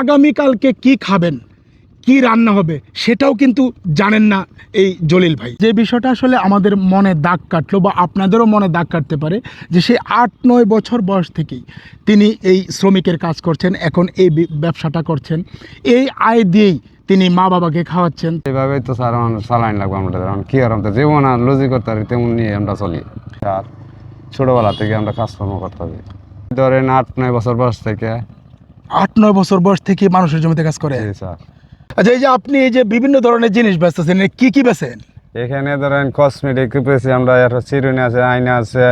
আগামীকালকে কি খাবেন? কি রান্না হবে? সেটাও কিন্তু জানেন না এই জলিল ভাই। যে বিষয়টা আসলে আমাদের মনে দাগ কাটলো বা আপনাদেরও মনে দাগ কাটতে পারে, যে সে আট, নয় বছর বয়স থেকেই তিনি এই শ্রমিকের কাজ করছেন, এখন এই ব্যবসাটা করছেন। এই আয় দিয়েই তিনি মা বাবাকে খাওয়াচ্ছেন। এইভাবেই তো স্যার আমার সালাইন লাগবে আমরা এখন কি আর আমরা যেমন আর লজি করতে পারি তেমন নিয়ে আমরা চলি। আর ছোটোবেলা থেকে আমরা কাজকর্ম করতে হবে। ধরেন আট, নয় বছর বয়স থেকে আট নয় বছর বয়স থেকে মানুষের জমিতে কাজ করে। আচ্ছা এই যে আপনি এই যে বিভিন্ন ধরনের জিনিস বেচতেছেন কি কি বেচেন? এখানে ধরেন কসমেটিক পেয়েছি আমরা একটা চিরুনি আছে আয়না আছে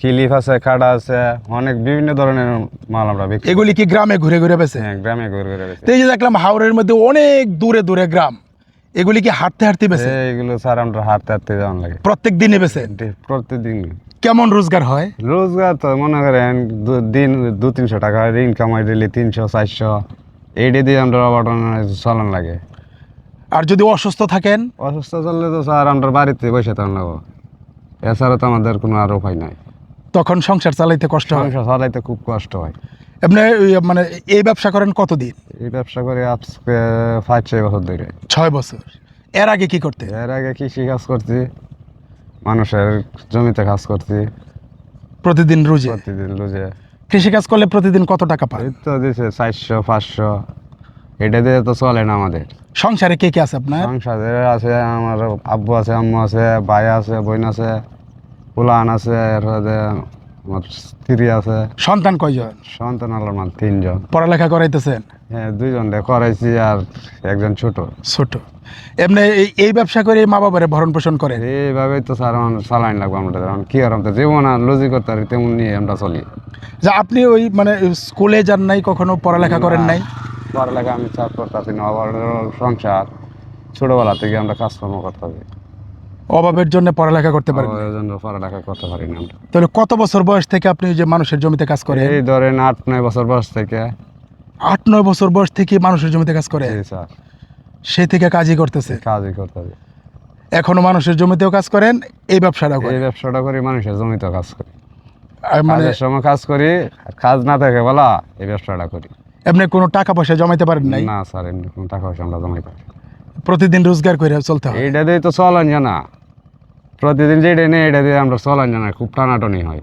ক্লিপ আছে কাটা আছে অনেক বিভিন্ন ধরনের মাল আমরা বিক্রি করি। এগুলি কি গ্রামে ঘুরে ঘুরে বেচেন? হ্যাঁ গ্রামে ঘুরে ঘুরে তো এই যে দেখলাম হাওড়ের মধ্যে অনেক দূরে দূরে গ্রাম এগুলি কি হাঁটতে হাঁটতে বেছে এইগুলো স্যার আমরা হাঁটতে হাঁটতে যাওয়ান লাগে। প্রত্যেক দিনে বেছেন প্রতিদিন কেমন রোজগার হয়? রোজগার তো মনে করেন দিন দু তিনশো টাকা ইনকাম হয় ডেলি তিনশো চারশো। এইটা দিয়ে আমরা চলন লাগে। আর যদি অসুস্থ থাকেন? অসুস্থ চললে তো স্যার আমরা বাড়িতে বসে থাকুন লাগবো এছাড়া তো আমাদের কোনো আর উপায় নাই। তখন সংসার চালাইতে কষ্ট হয়? সংসার চালাইতে খুব কষ্ট হয়। আপনি মানে এই ব্যবসা করেন কতদিন? এই ব্যবসা করে আজকে পাঁচ ছয় বছর ধরে। ছয় বছর। এর আগে কি করতে এর আগে কৃষি কাজ করছি। মানুষের জমিতে কাজ করছি। প্রতিদিন রুজে? প্রতিদিন রোজে। কৃষি কাজ করলে প্রতিদিন কত টাকা পায়? তো দিছে চারশো পাঁচশো। এটা দিয়ে তো চলে না আমাদের। সংসারে কে কে আছে আপনার? সংসারে আছে আমার আব্বু আছে আম্মু আছে ভাই আছে বোন আছে পুলান আছে এরপরে আমার স্ত্রী আছে। সন্তান কয়জন? সন্তান আল্লাহর মাল তিনজন। পড়ালেখা করাইতেছেন? হ্যাঁ দুইজন করাইছি আর একজন ছোট। ছোট। এমনি এই- ব্যবসা করে মা বাবারে ভরণ পোষণ করে এইভাবেই তো স্যার আমার সালাইন লাগবে আমরা এখন কি আর আমরা যেমন আর লজি করতে পারি তেমন নিয়ে আমরা চলি। যে আপনি ওই মানে স্কুলে যান নাই কখনো পড়ালেখা করেন নাই? পড়ালেখা আমি চাপ না আবার সংসার ছোটবেলা থেকে আমরা কাজকর্ম করতে হবে অভাবের জন্য পড়ালেখা করতে পারেন। জন্য পড়ালেখা করতে পারি না আমরা। তাহলে কত বছর বয়স থেকে আপনি যে মানুষের জমিতে কাজ করেন? এই ধরেন আট নয় বছর বয়স থেকে। আট নয় বছর বয়স থেকে মানুষের জমিতে কাজ করে? জি স্যার। সে থেকে কাজই করতেছে? কাজই করতে হবে এখনও মানুষের জমিতেও কাজ করেন এই ব্যবসাটাও এই করেন ব্যবসাটা করি মানুষের জমিতে কাজ করি। আর মানে কাজের সময় কাজ করি আর কাজ না থাকে বলা এই ব্যবসাটা করি। এমনি কোনো টাকা পয়সা জমাইতে পারেন নাই? না স্যার এমনি কোনো টাকা পয়সা আমরা জমাই না। প্রতিদিন রোজগার করে চলতে হয়। এইটা দিয়ে তো চলান জানা। প্রতিদিন যেটা নেই এটা দিয়ে আমরা চলান জানা খুব টানাটানি হয়।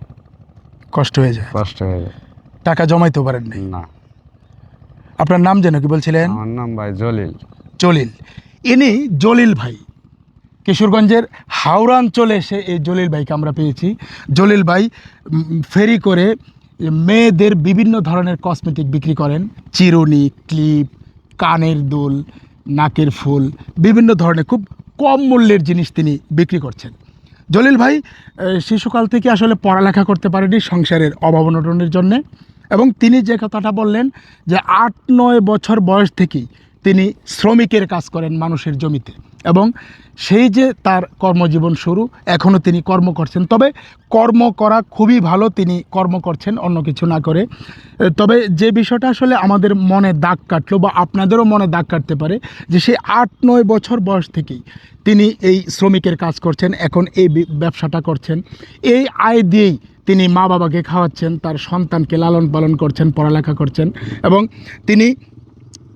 কষ্ট হয়ে যায়। কষ্ট হয়ে যায়। টাকা জমাইতেও পারেন নাই। না। আপনার নাম যেন কি বলছিলেন? আমার নাম ভাই জলিল। জলিল। ইনি জলিল ভাই। কিশোরগঞ্জের হাওড়াঞ্চলে এসে এই জলিল ভাইকে আমরা পেয়েছি। জলিল ভাই ফেরি করে মেয়েদের বিভিন্ন ধরনের কসমেটিক বিক্রি করেন। চিরুনি ক্লিপ কানের দুল নাকের ফুল বিভিন্ন ধরনের খুব কম মূল্যের জিনিস তিনি বিক্রি করছেন। জলিল ভাই শিশুকাল থেকে আসলে পড়ালেখা করতে পারেনি সংসারের অভাব অনটনের জন্যে। এবং তিনি যে কথাটা বললেন যে আট নয় বছর বয়স থেকেই তিনি শ্রমিকের কাজ করেন মানুষের জমিতে। এবং সেই যে তার কর্মজীবন শুরু এখনও তিনি কর্ম করছেন। তবে কর্ম করা খুবই ভালো, তিনি কর্ম করছেন, অন্য কিছু না করে। তবে যে বিষয়টা আসলে আমাদের মনে দাগ কাটলো বা আপনাদেরও মনে দাগ কাটতে পারে, যে সে আট নয় বছর বয়স থেকেই তিনি এই শ্রমিকের কাজ করছেন, এখন এই ব্যবসাটা করছেন। এই আয় দিয়েই তিনি মা বাবাকে খাওয়াচ্ছেন, তার সন্তানকে লালন পালন করছেন, পড়ালেখা করছেন এবং তিনি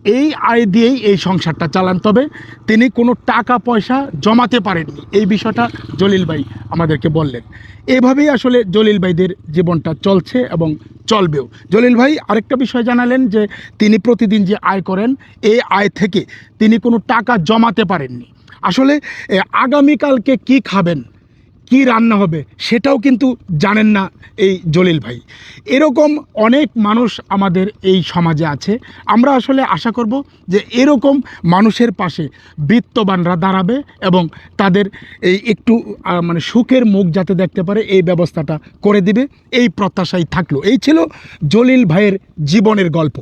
এই আয় দিয়েই এই সংসারটা চালান। তবে তিনি কোনো টাকা, পয়সা জমাতে পারেননি। এই বিষয়টা জলিল ভাই আমাদেরকে বললেন। এভাবেই আসলে জলিল ভাইদের জীবনটা চলছে এবং চলবেও। জলিল ভাই আরেকটা বিষয় জানালেন যে, তিনি প্রতিদিন যে আয় করেন, এই আয় থেকে তিনি কোনো টাকা জমাতে পারেননি। আসলে আগামীকালকে কি খাবেন? কি রান্না হবে সেটাও কিন্তু জানেন না এই জলিল ভাই। এরকম অনেক মানুষ আমাদের এই সমাজে আছে। আমরা আসলে আশা করব যে এরকম মানুষের পাশে বৃত্তবানরা দাঁড়াবে এবং তাদের এই একটু মানে সুখের মুখ যাতে দেখতে পারে, এই ব্যবস্থাটা করে দিবে। এই প্রত্যাশাই থাকল। এই ছিল জলিল ভাইয়ের জীবনের গল্প।